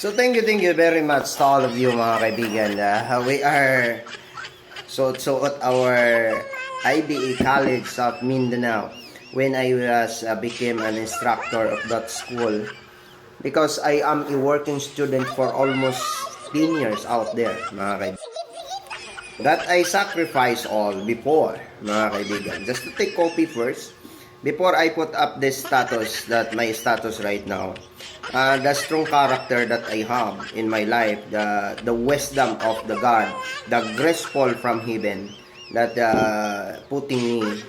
So thank you, thank you very much to all of you mga kaibigan. Uh, we are so so at our IBE College of Mindanao when I was uh, became an instructor of that school because I am a working student for almost 10 years out there mga kaibigan. That I sacrifice all before mga kaibigan. Just to take copy first before I put up this status that my status right now, uh, the strong character that I have in my life, the the wisdom of the God, the graceful from heaven that uh, putting me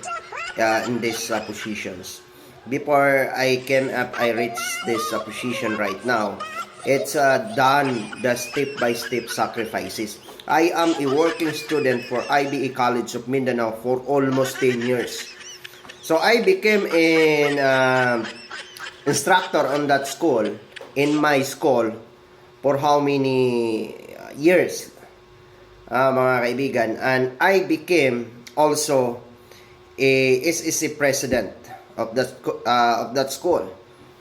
uh, in these uh, positions. Before I came up, I reached this uh, position right now. It's uh, done the step by step sacrifices. I am a working student for IBE College of Mindanao for almost 10 years. So I became an uh, instructor on that school in my school for how many uh, years uh, mga kaibigan. And I became also a SEC president of that uh, of that school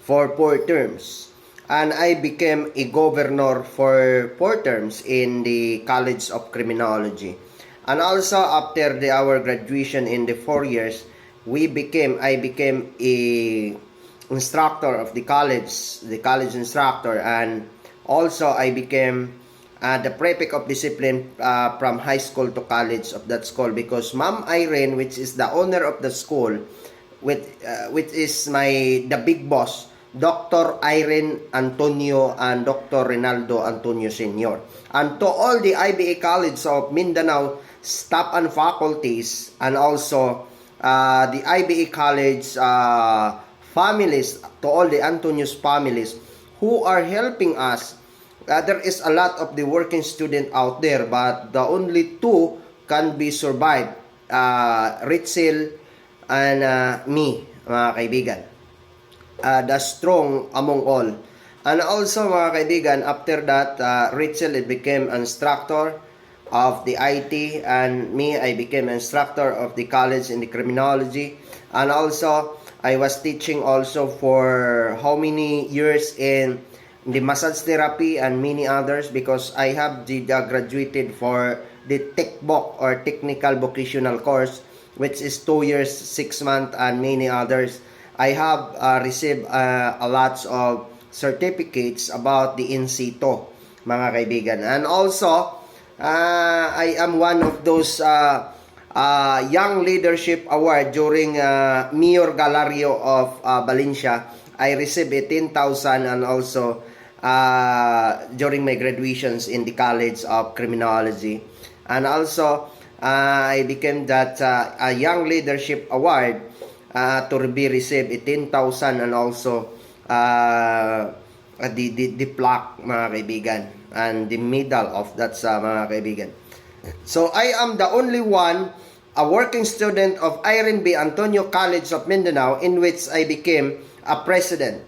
for four terms. And I became a governor for four terms in the College of Criminology. And also after the, our graduation in the four years we became I became a instructor of the college the college instructor and also I became uh, the prefect of discipline uh, from high school to college of that school because Ma'am Irene which is the owner of the school with uh, which is my the big boss Dr. Irene Antonio and Dr. Rinaldo Antonio Sr. And to all the IBA College of Mindanao staff and faculties and also uh, the IBA College uh, families, to all the Antonius families who are helping us. Uh, there is a lot of the working student out there, but the only two can be survived. Uh, Ritzel and uh, me, mga kaibigan uh, the strong among all. And also mga kaibigan, after that, uh, it became instructor of the IT and me, I became instructor of the college in the criminology. And also, I was teaching also for how many years in the massage therapy and many others because I have the, the graduated for the TechBoc or Technical Vocational Course which is 2 years, 6 months and many others. I have uh, received uh, a lots of certificates about the INSITO, mga kaibigan. And also, uh, I am one of those uh, uh, Young Leadership Award during uh, Mayor Galario of uh, Valencia. I received 18,000 and also uh, during my graduations in the College of Criminology. And also, uh, I became that uh, a Young Leadership Award uh, to be received 18,000 and also uh, the, the, the plaque mga kaibigan and the medal of that sa mga kaibigan. So I am the only one a working student of Irene B. Antonio College of Mindanao in which I became a president.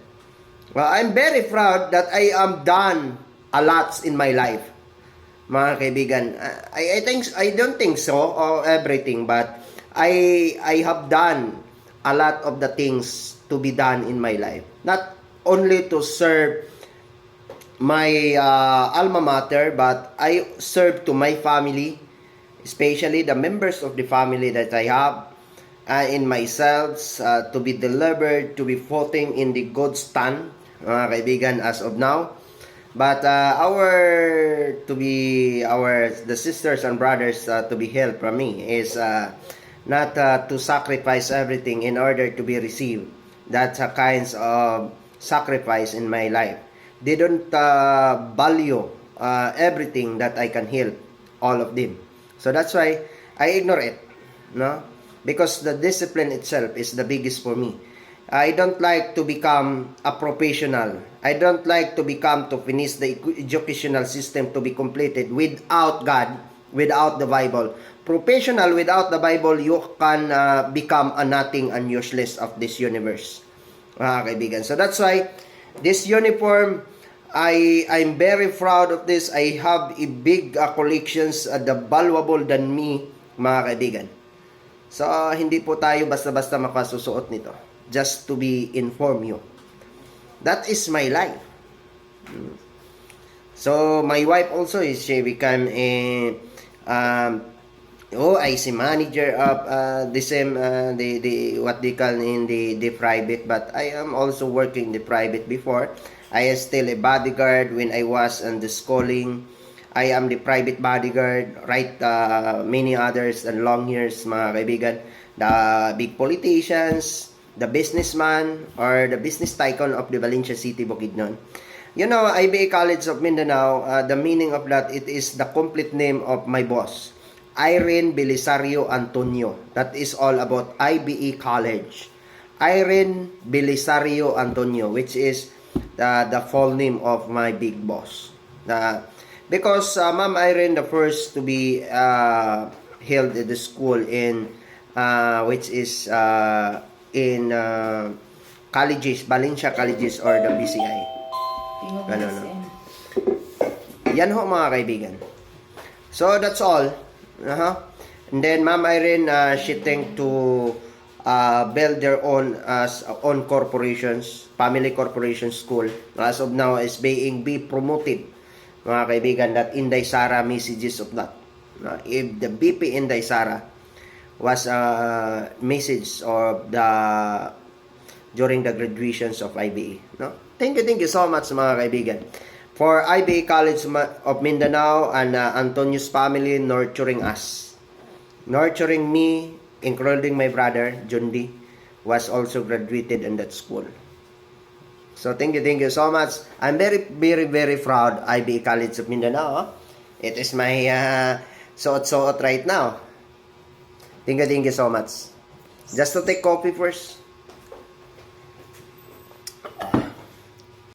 Well, I'm very proud that I am done a lot in my life. Mga kaibigan, I, I think I don't think so or everything but I I have done a lot of the things to be done in my life. Not only to serve my uh, alma mater, but I serve to my family, especially the members of the family that I have, uh, in myself, uh, to be delivered, to be floating in the good stand, mga kaibigan, as of now. But uh, our to be our the sisters and brothers uh, to be helped from me is uh, not uh, to sacrifice everything in order to be received. That's a kinds of sacrifice in my life. They don't uh, value uh, everything that I can help all of them. So that's why I ignore it, no? Because the discipline itself is the biggest for me. I don't like to become a professional. I don't like to become to finish the educational system to be completed without God, without the Bible. Professional without the Bible, you can uh, become a nothing and useless of this universe. Mga kaibigan. So that's why this uniform I I'm very proud of this. I have a big uh, collections uh, the valuable than me, mga kaibigan. So uh, hindi po tayo basta-basta makasusuot nito just to be inform you. That is my life. Mm. So my wife also is she become a um, oh IC manager of uh, the same uh, the the what they call in the the private but I am also working the private before. I am still a bodyguard when I was on the schooling. I am the private bodyguard, right? Uh, many others and long years, mga kaibigan. The big politicians, the businessman, or the business tycoon of the Valencia City, Bukidnon. You know, IBA College of Mindanao, uh, the meaning of that, it is the complete name of my boss, Irene Belisario Antonio. That is all about IBE College. Irene Belisario Antonio, which is the, the full name of my big boss. The, because uh, Ma'am Irene, the first to be uh, held at the school in, uh, which is uh, in uh, colleges, Valencia colleges or the BCI. Ano, no? Yan ho mga kaibigan. So that's all. uh And then Ma'am Irene, uh, she think to uh, build their own as own corporations, family corporation school. As of now is being be promoted mga kaibigan that Inday Sara messages of that. Uh, if the BP Inday Sara was a message of the during the graduations of IBE. No? Thank you, thank you so much mga kaibigan. For IBE College of Mindanao and uh, Antonio's family nurturing us. Nurturing me, including my brother, Jundi, was also graduated in that school. So thank you, thank you so much. I'm very, very, very proud IBE College of Mindanao. It is my uh, suot-suot right now. Thank you, thank you so much. Just to take coffee first.